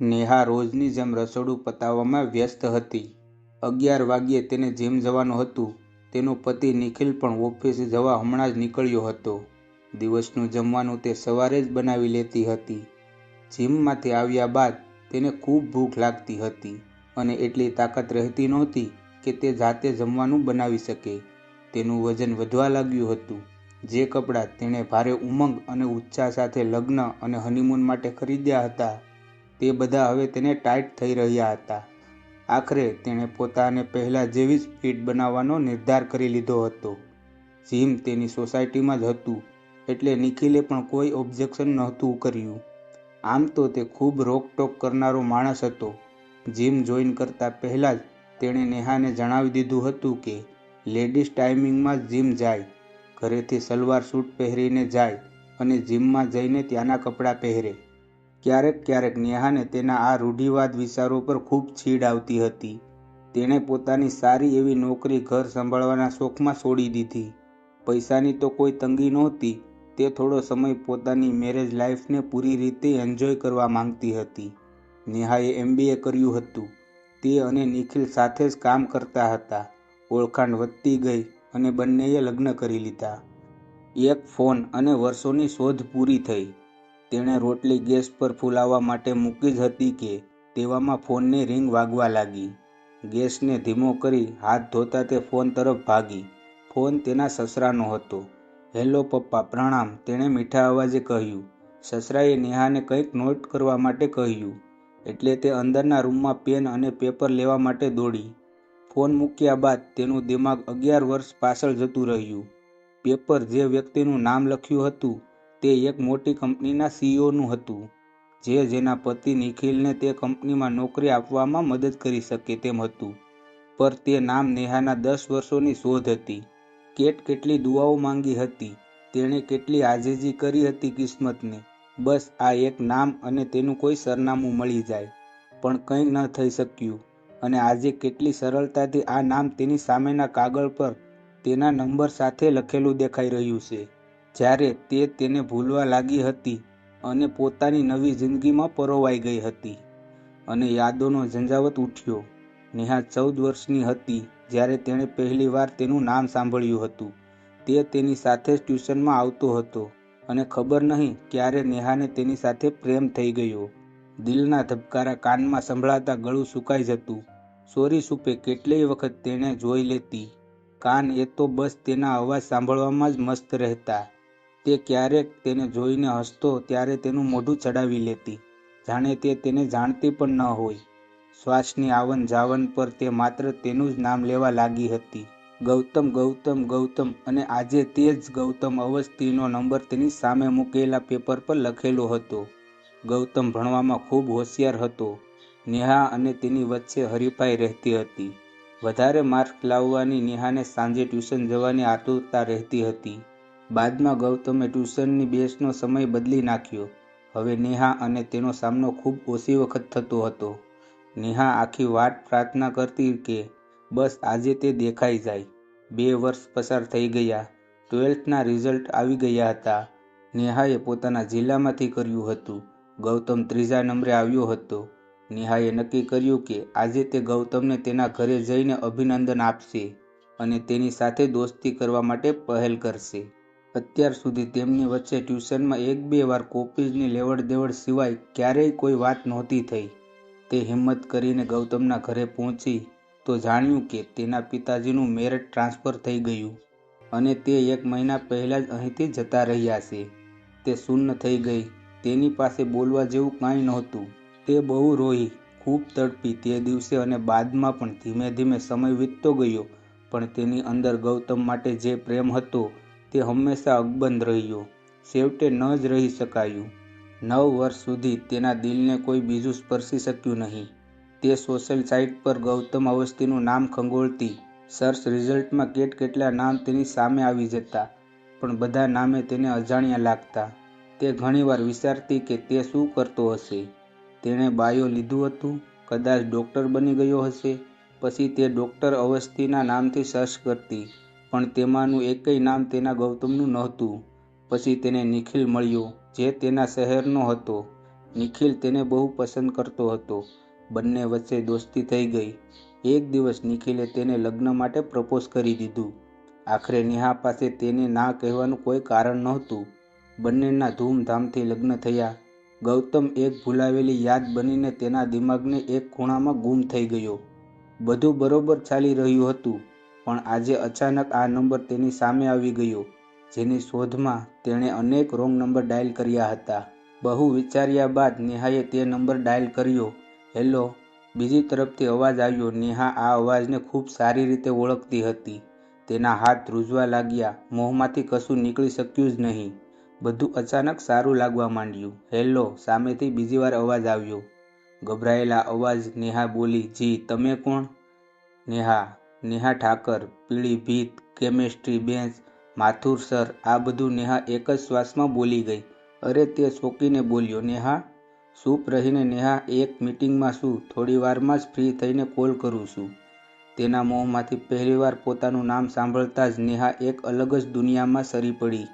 નેહા રોજની જેમ રસોડું પતાવવામાં વ્યસ્ત હતી. અગિયાર વાગ્યે તેને જીમ જવાનું હતું. તેનો પતિ નિખિલ પણ ઓફિસે જવા હમણાં જ નીકળ્યો હતો. દિવસનું જમવાનું તે સવારે જ બનાવી લેતી હતી. જીમમાંથી આવ્યા બાદ તેને ખૂબ ભૂખ લાગતી હતી અને એટલી તાકાત રહેતી નહોતી કે તે જાતે જમવાનું બનાવી શકે. તેનું વજન વધવા લાગ્યું હતું. જે કપડાં તેણે ભારે ઉમંગ અને ઉત્સાહ સાથે લગ્ન અને હનીમૂન માટે ખરીદ્યા હતા તે બધા હવે તેને ટાઈટ થઈ રહ્યા હતા. આખરે તેણે પોતાને પહેલાં જેવી જ ફિટ બનાવવાનો નિર્ધાર કરી લીધો હતો. જીમ તેની સોસાયટીમાં જ હતું એટલે નિખિલે પણ કોઈ ઓબ્જેક્શન નહોતું કર્યું. આમ તો તે ખૂબ રોકટોક કરનારો માણસ હતો. જીમ જોઈન કરતા પહેલાં જ તેણે નેહાને જણાવી દીધું હતું કે લેડીઝ ટાઈમિંગમાં જીમ જાય, ઘરેથી સલવાર સૂટ પહેરીને જાય અને જીમમાં જઈને ત્યાંના કપડાં પહેરે. ક્યારેક ક્યારેક નેહાને તેના આ રૂઢિવાદ વિચારો પર ખૂબ ચીડ આવતી હતી. તેણે પોતાની સારી એવી નોકરી ઘર સંભાળવાના શોખમાં છોડી દીધી. પૈસાની તો કોઈ તંગી નહોતી, તે થોડો સમય પોતાની મેરેજ લાઈફને પૂરી રીતે એન્જોય કરવા માંગતી હતી. નેહાએ એમબીએ કર્યું હતું. તે અને નિખિલ સાથે જ કામ કરતા હતા. ઓળખાણ વધતી ગઈ અને બંનેએ લગ્ન કરી લીધા. એક ફોન અને વર્ષોની શોધ પૂરી થઈ. તેણે રોટલી ગેસ પર ફુલાવવા માટે મૂકી જ હતી કે તેવામાં ફોનની રિંગ વાગવા લાગી. ગેસને ધીમો કરી હાથ ધોતા તે ફોન તરફ ભાગી. ફોન તેના સસરાનો હતો. હેલો, પપ્પા, પ્રણામ તેણે મીઠા અવાજે કહ્યું. સસરાએ નેહાને કંઈક નોટ કરવા માટે કહ્યું, એટલે તે અંદરના રૂમમાં પેન અને પેપર લેવા માટે દોડી. ફોન મૂક્યા બાદ તેનું દિમાગ અગિયાર વર્ષ પાછળ જતું રહ્યું. પેપર જે વ્યક્તિનું નામ લખ્યું હતું તે એક મોટી કંપનીના સીઈઓનું હતું, જે જેના પતિ નિખિલને તે કંપનીમાં નોકરી આપવામાં મદદ કરી શકે તેમ હતું. પર તે નામ નેહાના દસ વર્ષોની શોધ હતી. કેટ કેટલી દુઆઓ માંગી હતી. તેણે કેટલી આજીજી કરી હતી કિસ્મતને બસ આ એક નામ અને તેનું કોઈ સરનામું મળી જાય. પણ કંઈ ન થઈ શક્યું અને આજે કેટલી સરળતાથી આ નામ તેની સામેના કાગળ પર તેના નંબર સાથે લખેલું દેખાઈ રહ્યું છે. જ્યારે તે તેને ભૂલવા લાગી હતી અને પોતાની નવી જિંદગીમાં પરોવાઈ ગઈ હતી અને યાદોનો ઝંઝાવત ઉઠ્યો. નેહા ચૌદ વર્ષની હતી જ્યારે તેણે પહેલીવાર તેનું નામ સાંભળ્યું હતું. તે તેની સાથે જ ટ્યુશનમાં આવતો હતો અને ખબર નહીં ક્યારે નેહાને તેની સાથે પ્રેમ થઈ ગયો. દિલના ધબકારા કાનમાં સંભળાતા ગળું સુકાઈ જતું. સોરી સૂપે કેટલીય વખત તેણે જોઈ લેતી. કાન એ તો બસ તેના અવાજ સાંભળવામાં જ મસ્ત રહેતા. તે ક્યારેક તેને જોઈને હસતો ત્યારે તેનું મોઢું ચડાવી લેતી જાણે તે તેને જાણતી પણ ન હોય. શ્વાસની આવન જાવન પર તે માત્ર તેનું જ નામ લેવા લાગી હતી. ગૌતમ ગૌતમ ગૌતમ અને આજે તે જ ગૌતમ અવસ્થીનો નંબર તેની સામે મૂકેલા પેપર પર લખેલો હતો. ગૌતમ ભણવામાં ખૂબ હોશિયાર હતો. નેહા અને તેની વચ્ચે હરીફાઈ રહેતી હતી. વધારે માર્ક લાવવાની નેહાને સાંજે ટ્યુશન જવાની આતુરતા રહેતી હતી. બાદમાં ગૌતમે ટ્યુશનની બેસનો સમય બદલી નાખ્યો. હવે નેહા અને તેનો સામનો ખૂબ ઓછી વખત થતો હતો. નેહા આખી વાટ પ્રાર્થના કરતી કે બસ આજે તે દેખાઈ જાય. બે વર્ષ પસાર થઈ ગયા. ટ્વેલ્થના રિઝલ્ટ આવી ગયા હતા. નેહાએ પોતાના જિલ્લામાંથી કર્યું હતું. ગૌતમ ત્રીજા નંબરે આવ્યો હતો. નેહાએ નક્કી કર્યું કે આજે તે ગૌતમને તેના ઘરે જઈને અભિનંદન આપશે અને તેની સાથે દોસ્તી કરવા માટે પહેલ કરશે. અત્યાર સુધી તેમની વચ્ચે ટ્યુશનમાં એક બે વાર કોપીઝની લેવડ દેવડ સિવાય ક્યારેય કોઈ વાત નહોતી થઈ. તે હિંમત કરીને ગૌતમના ઘરે પહોંચી તો જાણ્યું કે તેના પિતાજીનું મેરેટ ટ્રાન્સફર થઈ ગયું અને તે એક મહિના પહેલાં જ અહીંથી જતા રહ્યા છે. તે સુન્ન થઈ ગઈ. તેની પાસે બોલવા જેવું કાંઈ નહોતું. તે બહુ રોઈ, ખૂબ તડપી તે દિવસે અને બાદમાં પણ ધીમે ધીમે સમય વીતતો ગયો પણ તેની અંદર ગૌતમ માટે જે પ્રેમ હતો તે હંમેશા અકબંધ રહ્યો. છેવટે ન જ રહી શકાયું. નવ વર્ષ સુધી તેના દિલને કોઈ બીજું સ્પર્શી શક્યું નહીં. તે સોશિયલ સાઇટ પર ગૌતમ અવસ્થીનું નામ ખંગોળતી. સર્ચ રિઝલ્ટમાં કેટ કેટલા નામ તેની સામે આવી જતા, પણ બધા નામે તેને અજાણ્યા લાગતા. તે ઘણીવાર વિચારતી કે તે શું કરતો હશે. તેણે બાયો લીધું હતું. કદાચ ડૉક્ટર બની ગયો હશે. પછી તે ડૉક્ટર અવસ્થીના નામથી સર્ચ કરતી પણ તેમાંનું એકેય નામ તેના ગૌતમનું નહોતું. પછી તેને નિખિલ મળ્યો, જે તેના શહેરનો હતો. નિખિલ તેને બહુ પસંદ કરતો હતો. બંને વચ્ચે દોસ્તી થઈ ગઈ. એક દિવસ નિખિલે તેને લગ્ન માટે પ્રપોઝ કરી દીધું. આખરે નેહા પાસે તેને ના કહેવાનું કોઈ કારણ નહોતું. બંનેના ધૂમધામથી લગ્ન થયા. ગૌતમ એક ભૂલાવેલી યાદ બનીને તેના દિમાગને એક ખૂણામાં ગુમ થઈ ગયો. બધું બરોબર ચાલી રહ્યું હતું. પણ આજે અચાનક આ નંબર તેની સામે આવી ગયો, જેની શોધમાં તેણે અનેક રોંગ નંબર ડાયલ કર્યા હતા. બહુ વિચાર્યા બાદ નેહાએ તે નંબર ડાયલ કર્યો. હેલો. બીજી તરફથી અવાજ આવ્યો. નેહા આ અવાજને ખૂબ સારી રીતે ઓળખતી હતી. તેના હાથ ધ્રુજવા લાગ્યા. મોંમાંથી કશું નીકળી શક્યું જ નહીં. બધું અચાનક સારું લાગવા માંડ્યું. હેલો. સામેથી બીજી વાર અવાજ આવ્યો. ગભરાયેલા અવાજ નેહા બોલી, જી, તમે કોણ? નેહા. નેહા ઠાકર, પીળી ભીત, કેમેસ્ટ્રી બેન્ચ, માથુર સર, આ બધું નેહા એક જ શ્વાસમાં બોલી ગઈ. અરે તે શોકીને બોલ્યો, નેહા, ચૂપ રહીને નેહા, એક મિટિંગમાં શું? થોડી વારમાં જ ફ્રી થઈને કોલ કરું છું. તેના મોંમાંથી પહેલીવાર પોતાનું નામ સાંભળતા જ નેહા એક અલગ જ દુનિયામાં સરી પડી.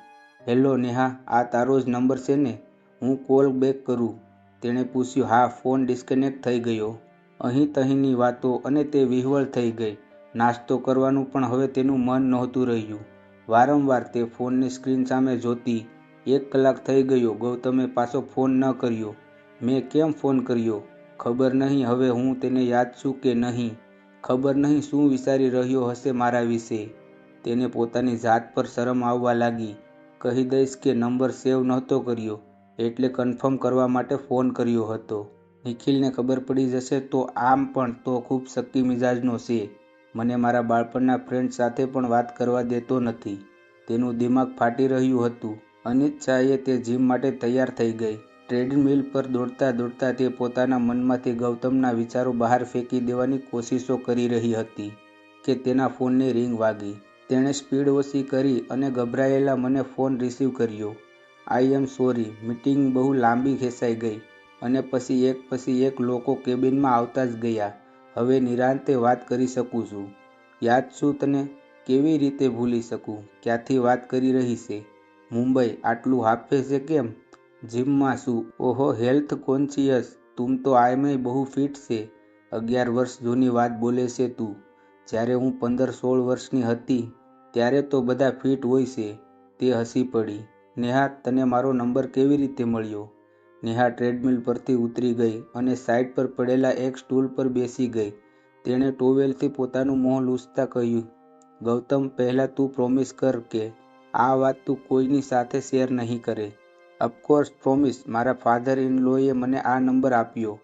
હેલો નેહા, આ તારો જ નંબર છે ને? હું કોલ બેક કરું. તેણે પૂછ્યું, હા, ફોન ડિસ્કનેક્ટ થઈ ગયો. અહીં તહીંની વાતો અને તે વિહવળ થઈ ગઈ. નાસ્તો કરવાનું પણ હવે તેનું મન નહોતું રહ્યું. વારંવાર તે ફોનની સ્ક્રીન સામે જોતી એક કલાક થઈ ગયો. ગૌતમે પાછો ફોન ન કર્યો. મેં કેમ ફોન કર્યો? ખબર નહીં હવે હું તેને યાદ છું કે નહીં. ખબર નહીં શું વિચારી રહ્યો હશે મારા વિશે. તેને પોતાની જાત પર શરમ આવવા લાગી. કહી દઈશ કે નંબર સેવ નહોતો કર્યો, એટલે કન્ફર્મ કરવા માટે ફોન કર્યો હતો. નિખિલને ખબર પડી જશે તો આમ પણ તો ખૂબ શક્કી મિજાજનો છે. મને મારા બાળપણના ફ્રેન્ડ સાથે પણ વાત કરવા દેતો નથી. તેનું દિમાગ ફાટી રહ્યું હતું. અનિચ્છાએ તે જીમ માટે તૈયાર થઈ ગઈ. ટ્રેડમિલ પર દોડતા દોડતા તે પોતાના મનમાંથી ગૌતમના વિચારો બહાર ફેંકી દેવાની કોશિશો કરી રહી હતી કે તેના ફોનની રિંગ વાગી. તેણે સ્પીડ ઓછી કરી અને ગભરાયેલા મને ફોન રિસીવ કર્યો. આઈ એમ સોરી મિટિંગ બહુ લાંબી ખેંચાઈ ગઈ. અને પછી એક પછી એક લોકો કેબિનમાં આવતા જ ગયા. હવે નિરાંતે વાત કરી શકું છું. યાદ છું તને કેવી રીતે ભૂલી શકું? ક્યાંથી વાત કરી રહી છે? મુંબઈ આટલું હાફે છે કેમ? જીમમાં શું? ઓહો, હેલ્થ કોન્શિયસ. તું તો આયમય બહુ ફિટ છે. અગિયાર વર્ષ જૂની વાત બોલે છે તું. જ્યારે હું પંદર સોળ વર્ષની હતી, ત્યારે તો બધા ફિટ હોય છે. તે હસી પડી. નેહા, તને મારો નંબર કેવી રીતે મળ્યો? નેહા ટ્રેડમિલ પરથી ઉતરી ગઈ અને સાઈડ પર પડેલા એક સ્ટૂલ પર બેસી ગઈ. તેણે ટોવેલથી પોતાનું મોં લૂછતા કહ્યું, ગૌતમ, પહેલાં તું પ્રોમિસ કર કે આ વાત તું કોઈની સાથે શેર નહીં કરે. અફકોર્સ પ્રોમિસ મારા ફાધર ઇન લોએ મને આ નંબર આપ્યો.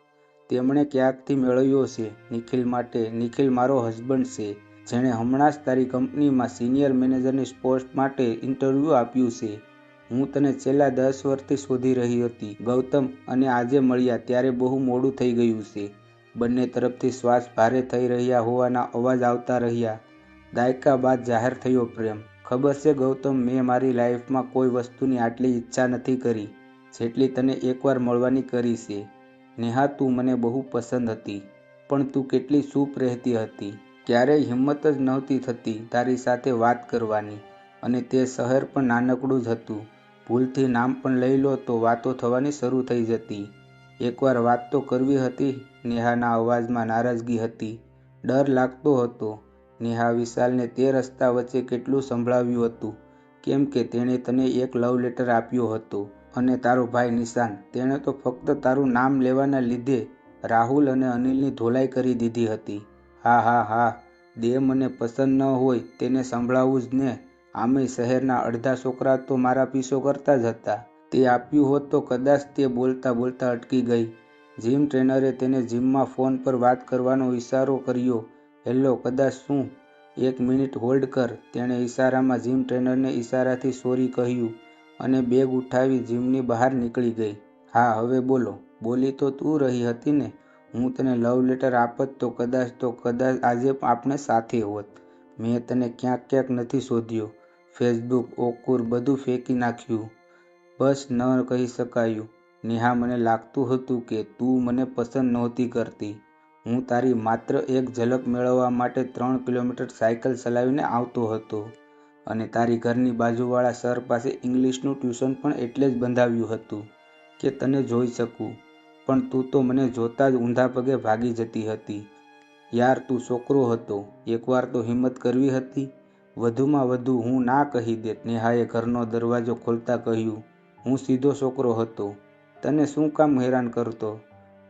તેમણે ક્યાંકથી મેળવ્યો છે? નિખિલ માટે. નિખિલ મારો હસબન્ડ છે, જેણે હમણાં જ તારી કંપનીમાં સિનિયર મેનેજરની પોસ્ટ માટે ઇન્ટરવ્યૂ આપ્યું છે. હું તને છેલ્લા દસ વર્ષથી શોધી રહી હતી. ગૌતમ અને આજે મળ્યા ત્યારે બહુ મોડું થઈ ગયું છે. બંને તરફથી શ્વાસ ભારે થઈ રહ્યા હોવાના અવાજ આવતા રહ્યા. દાયકા બાદ જાહેર થયો પ્રેમ. ખબર છે ગૌતમ, મેં મારી લાઈફમાં કોઈ વસ્તુની આટલી ઈચ્છા નથી કરી. જેટલી તને એકવાર મળવાની કરી છે. નેહા, તું મને બહુ પસંદ હતી, પણ તું કેટલી ચૂપ રહેતી હતી. ક્યારેય હિંમત જ નહોતી થતી તારી સાથે વાત કરવાની અને તે શહેર પણ નાનકડું જ હતું. ભૂલથી નામ પણ લઈ લો તો વાતો થવાની શરૂ થઈ જતી. એકવાર વાત તો કરવી હતી, નેહાના અવાજમાં નારાજગી હતી. ડર લાગતો હતો. નેહા વિશાલને તે રસ્તા વચ્ચે કેટલું સંભળાવ્યું હતું. કેમ કે તેણે તને એક લવ લેટર આપ્યો હતો અને તારો ભાઈ નિશાન. તેણે તો ફક્ત તારું નામ લેવાના લીધે રાહુલ અને અનિલની ધોલાઈ કરી દીધી હતી. હા હા હા. દે મને પસંદ ન હોય તેને સંભળાવવું જ ને. આમેય શહેરના અડધા છોકરા તો મારા પીછો કરતા જ હતા. તે આપ્યું હોત તો કદાચ તે બોલતા બોલતા અટકી ગઈ. જીમ ટ્રેનરે તેને જીમમાં ફોન પર વાત કરવાનો ઈશારો કર્યો. હેલો, કદાચ શું? એક મિનિટ હોલ્ડ કર, તેણે ઈશારામાં જીમ ટ્રેનરને ઈશારાથી સોરી કહ્યું અને બેગ ઉઠાવી જીમની બહાર નીકળી ગઈ. હા, હવે બોલો. બોલી તો તું રહી હતી ને? હું તને લવ લેટર આપત તો કદાચ તો કદાચ આજે આપણે સાથે હોત. મેં તને ક્યાંક ક્યાંક નથી શોધ્યો. ફેસબુક, ઓકુર બધું ફેંકી નાખ્યું. બસ ન કહી શકાયું. નેહા મને લાગતું હતું કે તું મને પસંદ નહોતી કરતી. હું તારી માત્ર એક ઝલક મેળવવા માટે ત્રણ કિલોમીટર સાયકલ ચલાવીને આવતો હતો અને તારી ઘરની બાજુવાળા સર પાસે ઇંગ્લિશનું ટ્યુશન પણ એટલે જ બંધાવ્યું હતું કે તને જોઈ શકું. પણ તું તો મને જોતા જ ઊંધા પગે ભાગી જતી હતી. યાર, તું છોકરો હતો. એકવાર તો હિંમત કરવી હતી. વધુમાં વધુ હું ના કહી દેત. નેહાએ ઘરનો દરવાજો ખોલતા કહ્યું, હું સીધો છોકરો હતો. તને શું કામ હેરાન કરતો?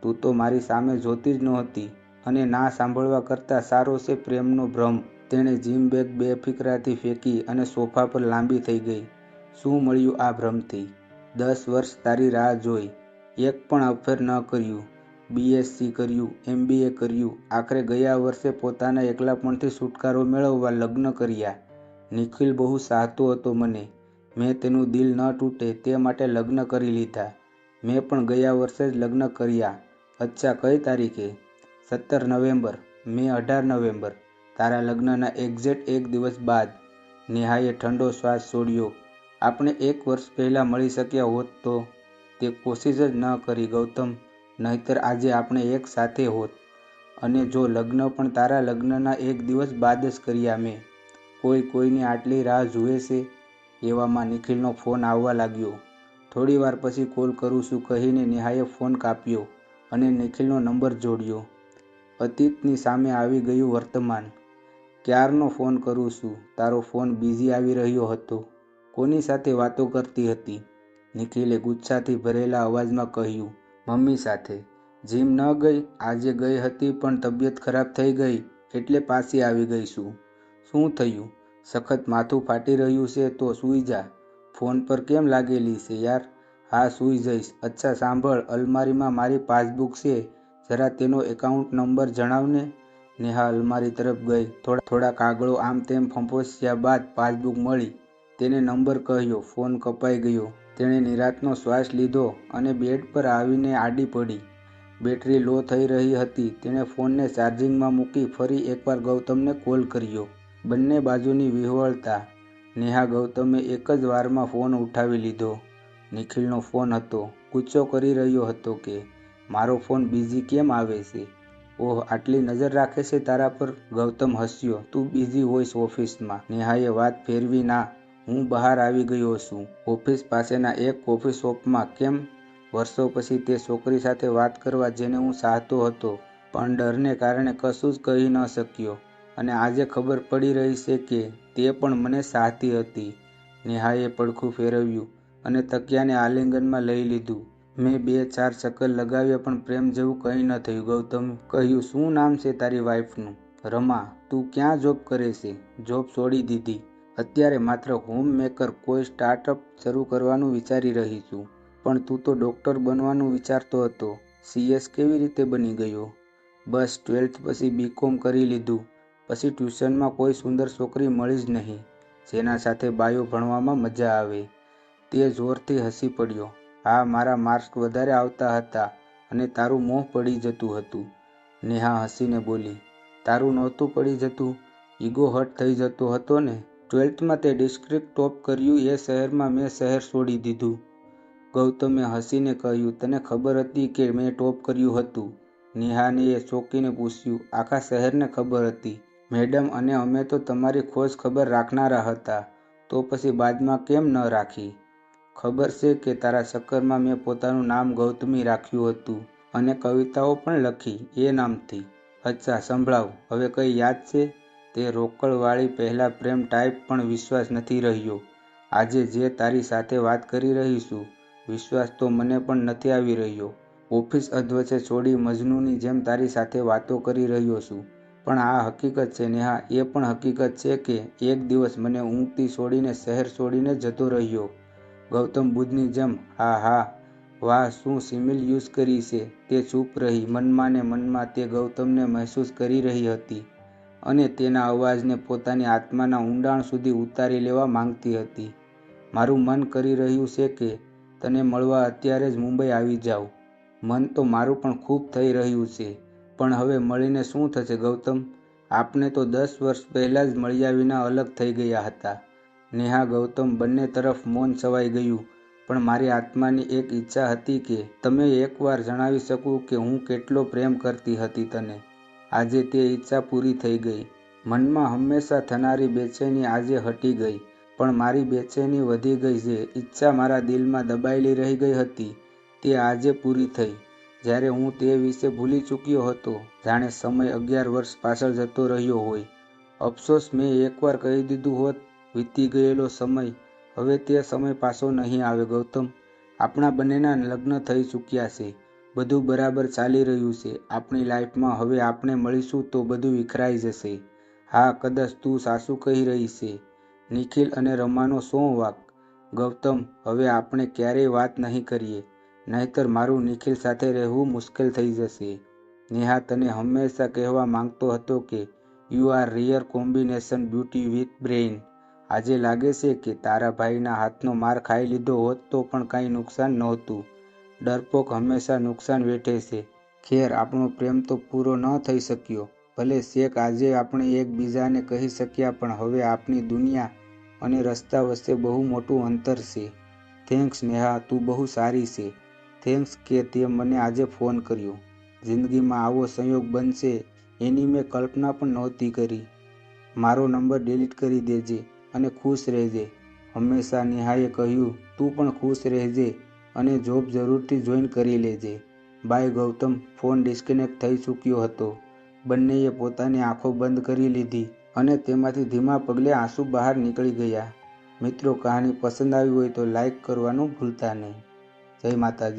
તું તો મારી સામે જોતી જ નહોતી અને ના સાંભળવા કરતાં સારો છે પ્રેમનો ભ્રમ. તેણે જીમ બેગ બેફિકરાથી ફેંકી અને સોફા પર લાંબી થઈ ગઈ. શું મળ્યું આ ભ્રમથી? દસ વર્ષ તારી રાહ જોઈ. એક પણ અફેર ન કર્યું. બીએસસી કર્યું એમબીએ કર્યું, આખરે ગયા વર્ષે પોતાના એકલાપણથી છુટકારો મેળવવા લગ્ન કર્યા. નિખિલ બહુ સાહતો હતો મને. મેં તેનું દિલ ન તૂટે તે માટે લગ્ન કરી લીધા. મેં પણ ગયા વર્ષે જ લગ્ન કર્યા. અચ્છા, કઈ તારીખે? સત્તર નવેમ્બર. મે અઢાર નવેમ્બર. તારા લગ્નના એક્ઝેક્ટ એક દિવસ બાદ. નેહાએ ઠંડો શ્વાસ છોડ્યો. આપણે એક વર્ષ પહેલાં મળી શક્યા હોત તો તે કોશિશ જ ન કરી, ગૌતમ. નહીતર આજે આપણે એક સાથે હોત. અને જો લગ્ન પણ તારા લગ્નના એક દિવસ બાદ જ કર્યા મેં. કોઈ કોઈની આટલી રાહ જુએ છે? એવામાં નિખિલનો ફોન આવવા લાગ્યો. થોડી વાર પછી કોલ કરું છું કહીને નેહાએ ફોન કાપ્યો અને નિખિલનો નંબર જોડ્યો. અતીતની સામે આવી ગયું વર્તમાન. ક્યારનો ફોન કરું છું? તારો ફોન બિઝી આવી રહ્યો હતો. કોની સાથે વાતો કરતી હતી? નિખિલે ગુસ્સાથી ભરેલા અવાજમાં કહ્યું મમ્મી સાથે. જીમ ન ગઈ, આજે ગઈ હતી પણ તબિયત ખરાબ થઈ ગઈ, એટલે પાછી આવી ગઈ છું. શું થયું? સખત માથું ફાટી રહ્યું છે તો સૂઈ જા. ફોન પર કેમ લાગેલી છે યાર? હા, સૂઈ જઈશ. અચ્છા, સાંભળ, અલમારીમાં મારી પાસબુક છે. જરા તેનો એકાઉન્ટ નંબર જણાવને નેહા અલમારી તરફ ગઈ. થોડા થોડા કાગળો આમ તેમ ફંફોસ્યા બાદ પાસબુક મળી. તેને નંબર કહ્યો. ફોન કપાઈ ગયો. તેણે નિરાતનો શ્વાસ લીધો અને બેડ પર આવીને આડી પડી. બેટરી લો થઈ રહી હતી. તેણે ફોનને ચાર્જિંગમાં મૂકી ફરી એકવાર ગૌતમને કોલ કર્યો. બંને બાજુની વિહવળતા. નેહા ગૌતમે એક જ વારમાં ફોન ઉઠાવી લીધો. નિખિલનો ફોન હતો. કૂચો કરી રહ્યો હતો કે, મારો ફોન બિઝી કેમ આવે છે? ઓહ, આટલી નજર રાખે છે તારા પર? ગૌતમ હસ્યો. તું બિઝી હોઈશ ઓફિસમાં. નેહાએ વાત ફેરવી ના હું બહાર આવી ગયો છું. ઓફિસ પાસેના એક કોફી શોપમાં કેમ? વર્ષો પછી તે છોકરી સાથે વાત કરવા જેને હું ચાહતો હતો, પણ ડરને કારણે કશું જ કહી ન શક્યો. અને આજે ખબર પડી રહી છે કે તે પણ મને ચાહતી હતી. નેહાએ પડખું ફેરવ્યું અને તકિયાને આલિંગનમાં લઈ લીધું. મેં બે ચાર ચક્કર લગાવ્યા, પણ પ્રેમ જેવું કંઈ ન થયું. ગૌતમ કહ્યું, શું નામ છે તારી વાઈફનું રમા, તું ક્યાં જોબ કરે છે? જોબ છોડી દીધી. અત્યારે માત્ર હોમ મેકર કોઈ સ્ટાર્ટઅપ શરૂ કરવાનું વિચારી રહી છું. પણ તું તો ડૉક્ટર બનવાનું વિચારતો હતો. સીએસ કેવી રીતે બની ગયો? બસ ટ્વેલ્થ પછી બીકોમ કરી લીધું. પછી ટ્યુશનમાં કોઈ સુંદર છોકરી મળી જ નહીં. જેના સાથે બાયો ભણવામાં મજા આવે. તે જોરથી હસી પડ્યો. હા, મારા માર્ક્સ વધારે આવતા હતા અને તારું મોં પડી જતું હતું. નેહા હસીને બોલી, તારું નહોતું પડી જતું? ઈગો હટ થઈ જતો હતો ને? ટ્વેલ્થમાં તે ડિસ્ટ્રિક્ટ ટોપ કર્યું એ શહેરમાં મેં શહેર છોડી દીધું. ગૌતમે હસીને કહ્યું, તને ખબર હતી કે મેં ટોપ કર્યું હતું? નેહાને એ ચોંકીને પૂછ્યું, આખા શહેરને ખબર હતી? મેડમ, અને અમે તો તમારી ખોજ ખબર રાખનારા હતા. તો પછી બાદમાં કેમ ન રાખી? ખબર છે કે તારા ચક્કરમાં મેં પોતાનું નામ ગૌતમી રાખ્યું હતું અને કવિતાઓ પણ લખી, એ નામથી. અચ્છા, સંભળાવ. હવે કંઈ યાદ છે? તે રોકડવાળી પહેલાં પ્રેમ ટાઈપ પણ વિશ્વાસ નથી રહ્યો. આજે જે તારી સાથે વાત કરી રહી છું વિશ્વાસ તો મને પણ નથી આવી રહ્યો. ઓફિસ અધવચ્ચે છોડી મજનૂની જેમ તારી સાથે વાતો કરી રહ્યો છું. પણ આ હકીકત છે, નેહા, એ પણ હકીકત છે કે એક દિવસ મને ઊંઘતી છોડીને શહેર છોડીને જતો રહ્યો. ગૌતમ બુદ્ધની જેમ, હા હા, વાહ, શું સિમિલ યુઝ કરી છે? તે ચૂપ રહી, મનમાં ને મનમાં તે ગૌતમને મહેસૂસ કરી રહી હતી. અને તેના અવાજને પોતાની આત્માના ઊંડાણ સુધી ઉતારી લેવા માંગતી હતી. મારું મન કરી રહ્યું છે કે તને મળવા અત્યારે જ મુંબઈ આવી જાઉં. મન તો મારું પણ ખૂબ થઈ રહ્યું છે, પણ હવે મળીને શું થશે ગૌતમ? આપને તો દસ વર્ષ પહેલાં જ મળ્યા વિના અલગ થઈ ગયા હતા. નેહા, ગૌતમ, બંને તરફ મૌન છવાઈ ગયું, પણ મારી આત્માની એક ઈચ્છા હતી કે તમે એકવાર જણાવી શકું કે હું કેટલો પ્રેમ કરતી હતી તને. આજે તે ઈચ્છા પૂરી થઈ ગઈ. મનમાં હંમેશા થનારી બેચેની આજે હટી ગઈ, પણ મારી બેચેની વધી ગઈ જે ઈચ્છા મારા દિલમાં દબાયેલી રહી ગઈ હતી, તે આજે પૂરી થઈ. જ્યારે હું તે વિશે ભૂલી ચૂક્યો હતો, જાણે સમય અગિયાર વર્ષ પાછળ જતો રહ્યો હોય. અફસોસ મેં એકવાર કહી દીધું હોત, વીતી ગયેલો સમય, હવે તે સમય પાછો નહીં આવે. ગૌતમ, આપણા બંનેના લગ્ન થઈ ચૂક્યા છે. બધું બરાબર ચાલી રહ્યું છે. આપણી લાઈફમાં હવે આપણે મળીશું તો બધું વિખરાઈ જશે. હા, કદાચ તું સાસુ કહી રહી છે. નિખિલ અને રમાનો શું વાક? ગૌતમ, હવે આપણે ક્યારેય વાત નહીં કરીએ. નહીંતર મારું નિખિલ સાથે રહેવું મુશ્કેલ થઈ જશે. નેહા તને હંમેશા કહેવા માંગતો હતો કે you are rare combination beauty with brain આજે લાગે છે કે તારા ભાઈના હાથનો માર ખાઈ લીધો હોત તો પણ કાંઈ નુકસાન નહોતું. ડરપોક હંમેશા નુકસાન વેઠે છે. ખેર, આપણો પ્રેમ તો પૂરો ન થઈ શક્યો. ભલે શેક આજે આપણે એકબીજાને કહી શક્યા, પણ હવે આપણી દુનિયા અને રસ્તા વચ્ચે બહુ મોટું અંતર છે. થેન્ક્સ નેહા, તું બહુ સારી છે. થેન્ક્સ કે તે મને આજે ફોન કર્યો. જિંદગીમાં આવો સંયોગ બનશે એની મેં કલ્પના પણ નહોતી કરી. મારો નંબર ડિલીટ કરી દેજે અને ખુશ રહેજે. હંમેશા નેહાએ કહ્યું, તું પણ ખુશ રહેજે. અને જોબ જરૂરથી જોઈન કરી લેજે. બાય ગૌતમ, ફોન ડિસ્કનેક્ટ થઈ ચૂક્યો હતો. બંનેએ પોતાની આંખો બંધ કરી લીધી અને તેમાંથી ધીમા પગલે આંસુ બહાર નીકળી ગયા. મિત્રો, કહાની પસંદ આવી હોય તો લાઈક કરવાનું ભૂલતા નહીં. જય માતાજી.